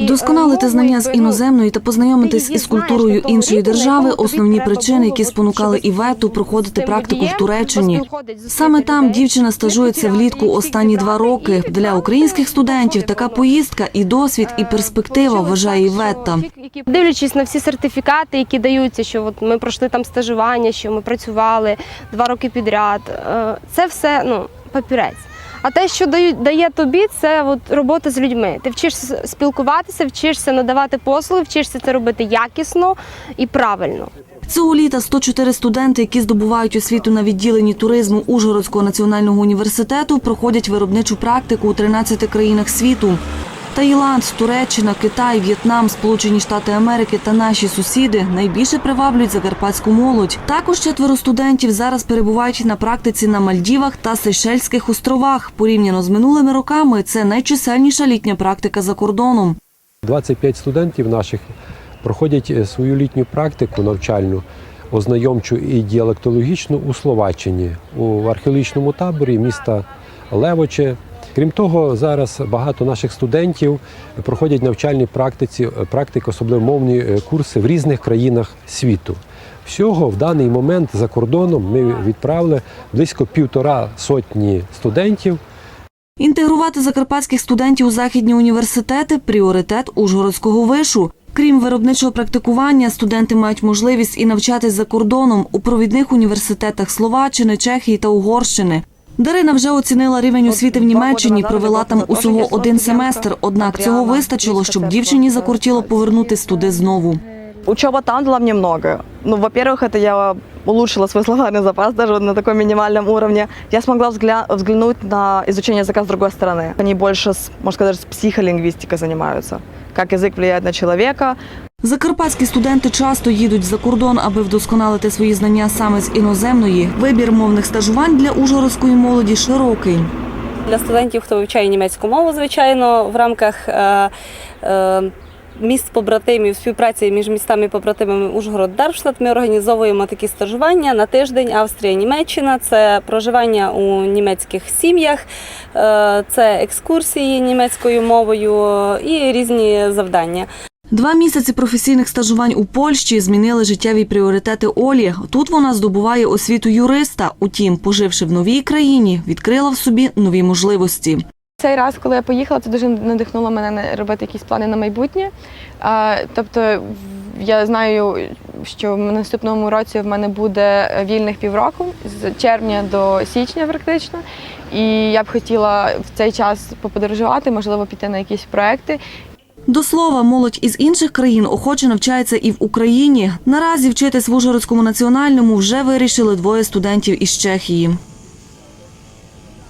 Вдосконалити знання з іноземної та познайомитись із культурою іншої держави основні причини, які спонукали Івету проходити практику в Туреччині. Саме там дівчина стажується влітку останні два роки. Для українських студентів така поїздка і досвід, і перспектива вважає Іветта. Дивлячись на всі сертифікати, які даються, що от ми пройшли там стажування, що ми працювали два роки підряд. е, Це все ну, папірець. А те, що дає тобі, це от робота з людьми. Ти вчишся спілкуватися, вчишся надавати послуги, вчишся це робити якісно і правильно. Цього літа 104 студенти, які здобувають освіту на відділенні туризму Ужгородського національного університету, проходять виробничу практику у 13 країнах світу. Таїланд, Туреччина, Китай, В'єтнам, Сполучені Штати Америки та наші сусіди найбільше приваблюють закарпатську молодь. Також четверо студентів зараз перебувають на практиці на Мальдівах та Сейшельських островах. Порівняно з минулими роками, це найчисельніша літня практика за кордоном. 25 студентів наших проходять е, свою літню практику навчальну, ознайомчу і діалектологічну у Словаччині у археологічному таборі міста Левоче. Крім того, зараз багато наших студентів проходять навчальні практиці, е, практики, особливо мовні е, курси в різних країнах світу. Всього в даний момент за кордоном ми відправили близько півтора сотні студентів Інтегрувати закарпатських студентів у західні університети пріоритет Ужгородського вишу. Крім виробничого практикування, студенти мають можливість і навчатись за кордоном у провідних університетах Словаччини, Чехії та Угорщини. Дарина вже оцінила рівень освіти в Німеччині, провела там усього один семестр. Однак цього вистачило, щоб дівчині закортіло повернутись туди знову. Учеба там дала мне много. Ну, во-первых, это я улучшила свой словарный запас даже вот на таком минимальном уровне. Я смогла взгля- взглянуть на изучение языка с другой стороны. Они больше, с, можно сказать, с психолингвистикой занимаются. Как язык влияет на человека, Закарпатські студенти часто їдуть за кордон, аби вдосконалити свої знання саме з іноземної. Вибір мовних стажувань для ужгородської молоді широкий. Для студентів, хто вивчає німецьку мову, звичайно, в рамках е, е, міст побратимів, співпраці між містами побратимами Ужгород Дармштадт ми організовуємо такі стажування на тиждень Австрія, Німеччина. Це проживання у німецьких сім'ях, е, це екскурсії німецькою мовою і різні завдання. Два місяці професійних стажувань у Польщі змінили життєві пріоритети Олі. Тут вона здобуває освіту юриста. Утім, поживши в новій країні, відкрила в собі нові можливості. Цей раз, коли я поїхала, це дуже надихнуло мене робити якісь плани на майбутнє. Тобто, я знаю, що в наступному році в мене буде вільних півроку з червня до січня, практично. І я б хотіла в цей час поподорожувати, можливо, піти на якісь проекти. До слова, молодь із інших країн охоче навчається і в Україні. Наразі вчитись в Ужгородському національному вже вирішили двоє студентів із Чехії.